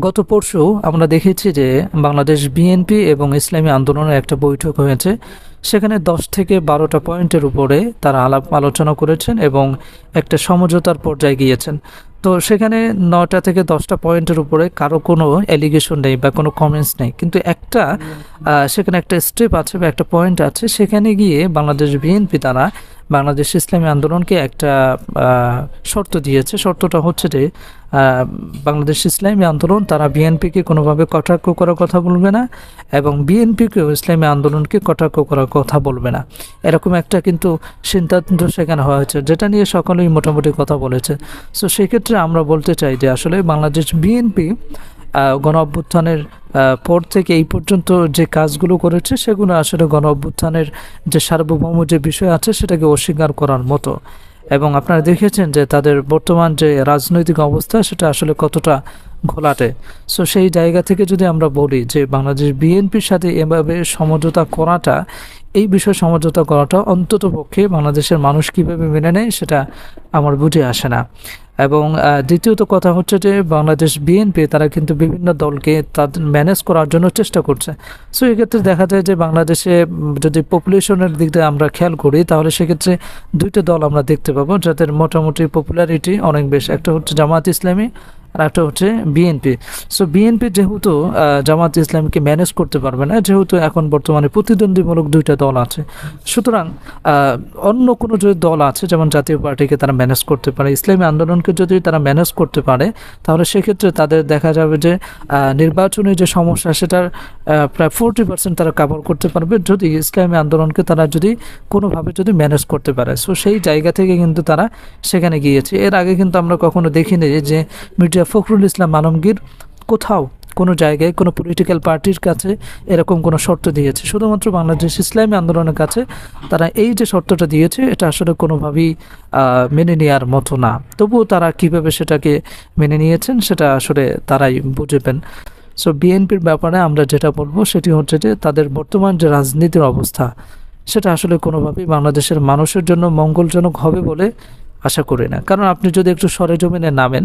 গত পরশু আমরা দেখেছি যে বাংলাদেশ বিএনপি এবং ইসলামী আন্দোলনের একটা বৈঠক হয়েছে। সেখানে দশ থেকে বারোটা পয়েন্টের উপরে তারা আলাপ আলোচনা করেছেন এবং একটা সমঝোতার পর্যায়ে গিয়েছেন। তো সেখানে নটা থেকে দশটা পয়েন্টের উপরে কারও কোনো অ্যালিগেশন নেই বা কোনো কমেন্টস নেই। কিন্তু একটা সেখানে একটা স্টেপ আছে বা একটা পয়েন্ট আছে। সেখানে গিয়ে বাংলাদেশ বিএনপি তারা বাংলাদেশ ইসলামী আন্দোলনকে একটা শর্ত দিয়েছে। শর্তটা হচ্ছে যে বাংলাদেশ ইসলামী আন্দোলন, তারা বিএনপিকে কোনোভাবে কটাক্ষ করার কথা বলবে না এবং বিএনপিকেও ইসলামী আন্দোলনকে কটাক্ষ করার কথা বলবে না। এরকম একটা কিন্তু সিদ্ধান্ত সেখানে হয়েছে, যেটা নিয়ে সকলেই মোটামুটি কথা বলেছে। সো সেক্ষেত্রে আমরা বলতে চাই যে আসলে বাংলাদেশ বিএনপি গণ অভ্যুত্থানের পর থেকে এই পর্যন্ত যে কাজগুলো করেছে, সেগুলো আসলে গণ অভ্যুত্থানের যে সার্বভৌম যে বিষয় আছে, সেটাকে অস্বীকার করার মতো। এবং আপনারা দেখেছেন যে তাদের বর্তমান যে রাজনৈতিক অবস্থা, সেটা আসলে কতটা ঘোলাটে। সো সেই জায়গা থেকে যদি আমরা বলি যে বাংলাদেশ বিএনপির সাথে এভাবে সমঝোতা করাটা এই বিষয়ে সমঝোতা করাটা অন্তত পক্ষে বাংলাদেশের মানুষ কীভাবে মেনে নেয় সেটা আমার বুঝে আসে না। এবং দ্বিতীয়ত কথা হচ্ছে যে বাংলাদেশ বিএনপি তারা কিন্তু বিভিন্ন দলকে তাদের ম্যানেজ করার জন্য চেষ্টা করছে। সো এক্ষেত্রে দেখা যায় যে বাংলাদেশে যদি পপুলেশনের দিক দিয়ে আমরা খেয়াল করি, তাহলে সেক্ষেত্রে দুইটা দল আমরা দেখতে পাবো, যাদের মোটামুটি পপুলারিটি অনেক বেশি। একটা হচ্ছে জামাত ইসলামী আর একটা হচ্ছে বিএনপি সো বিএনপি যেহেতু জামাত ইসলামীকে ম্যানেজ করতে পারবে না, যেহেতু এখন বর্তমানে প্রতিদ্বন্দ্বীমূলক দুইটা দল আছে। সুতরাং অন্য কোনো যদি দল আছে, যেমন জাতীয় পার্টিকে তারা ম্যানেজ করতে পারে, ইসলামী আন্দোলনকে যদি তারা ম্যানেজ করতে পারে, তাহলে সেক্ষেত্রে তাদের দেখা যাবে যে নির্বাচনী যে সমস্যা, সেটার প্রায় ফোরটি পার্সেন্ট তারা কাভার করতে পারবে যদি ইসলামী আন্দোলনকে তারা যদি কোনোভাবে যদি ম্যানেজ করতে পারে। সো সেই জায়গা থেকে কিন্তু তারা সেখানে গিয়েছে। এর আগে কিন্তু আমরা কখনো দেখিনি যে মির্জা ফখরুল ইসলাম আলমগীর কোথাও কোনো জায়গায় কোনো পলিটিক্যাল পার্টির কাছে এরকম কোনো শর্ত দিয়েছে। শুধুমাত্র বাংলাদেশ ইসলামী আন্দোলনের কাছে তারা এই যে শর্তটা দিয়েছে, এটা আসলে কোনোভাবেই মেনে নেওয়ার মতো না। তবুও তারা কীভাবে সেটাকে মেনে নিয়েছেন, সেটা আসলে তারাই বুঝবেন সো বিএনপির ব্যাপারে আমরা যেটা বলব সেটি হচ্ছে যে তাদের বর্তমান যে রাজনীতির অবস্থা, সেটা আসলে কোনোভাবেই বাংলাদেশের মানুষের জন্য মঙ্গলজনক হবে বলে আশা করি না। কারণ আপনি যদি একটু সরেজমিনে নামেন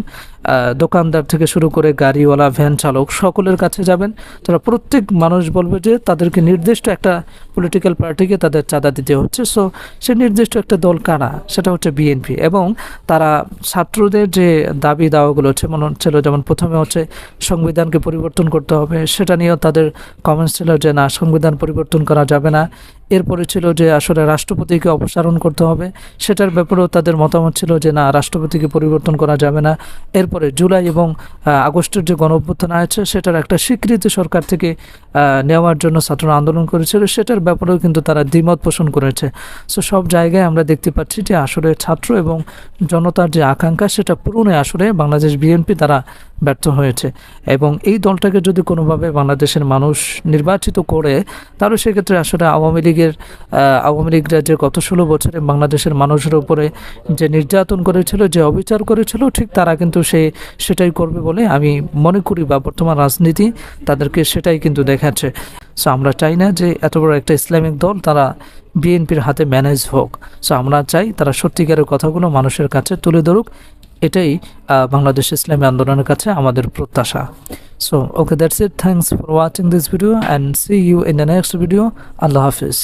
দোকানদার থেকে শুরু করে গাড়িওয়ালা, ভ্যান চালক সকলের কাছে যাবেন, তারা প্রত্যেক মানুষ বলবে যে তাদেরকে নির্দিষ্ট একটা পলিটিক্যাল পার্টিকে তাদের চাঁদা দিতে হচ্ছে। সো সে নির্দিষ্ট একটা দল কারা? সেটা হচ্ছে বিএনপি এবং তারা ছাত্রদের যে দাবি দাওয়াগুলো হচ্ছে, মনে হচ্ছিল যেমন প্রথমে হচ্ছে সংবিধানকে পরিবর্তন করতে হবে, সেটা নিয়েও তাদের কমেন্টস ছিল যে না, সংবিধান পরিবর্তন করা যাবে না। এরপরে ছিল যে আসলে রাষ্ট্রপতিকে অপসারণ করতে হবে। সেটার ব্যাপারেও তাদের মতামত ছিল যে, না, রাষ্ট্রপতিকে পরিবর্তন করা যাবে না। এরপরে জুলাই এবং আগস্টের যে গণ অভ্যুত্থান আছে, সেটার একটা স্বীকৃতি সরকার থেকে নেওয়ার জন্য ছাত্ররা আন্দোলন করেছিল। সেটার ব্যাপারেও কিন্তু তারা দ্বিমত পোষণ করেছে। সো, সব জায়গায় আমরা দেখতে পাচ্ছি যে আসলে ছাত্র এবং জনতার যে আকাঙ্ক্ষা, সেটা পূরণে আসলে বাংলাদেশ বিএনপি তারা ব্যর্থ হয়েছে। এবং এই দলটাকে যদি কোনোভাবে বাংলাদেশের মানুষ নির্বাচিত করে, তাহলে সেক্ষেত্রে আসলে আওয়ামী লীগের আওয়ামী লীগরা যে গত ষোলো বছরে বাংলাদেশের মানুষের উপরে যে নির্যাতন করেছিল, যে অবিচার করেছিল, ঠিক তারা কিন্তু সে, সেটাই করবে বলে আমি মনে করি বা বর্তমান রাজনীতি তাদেরকে সেটাই কিন্তু দেখাচ্ছে। সো আমরা চাই না যে এত বড় একটা ইসলামিক দল তারা বিএনপির হাতে ম্যানেজ হোক। সো আমরা চাই তারা সত্যিকারের কথাগুলো মানুষের কাছে তুলে ধরুক। এটাই বাংলাদেশ ইসলামী আন্দোলনের কাছে আমাদের প্রত্যাশা। So okay that's it thanks for watching this video and see you in the next video Allah Hafiz.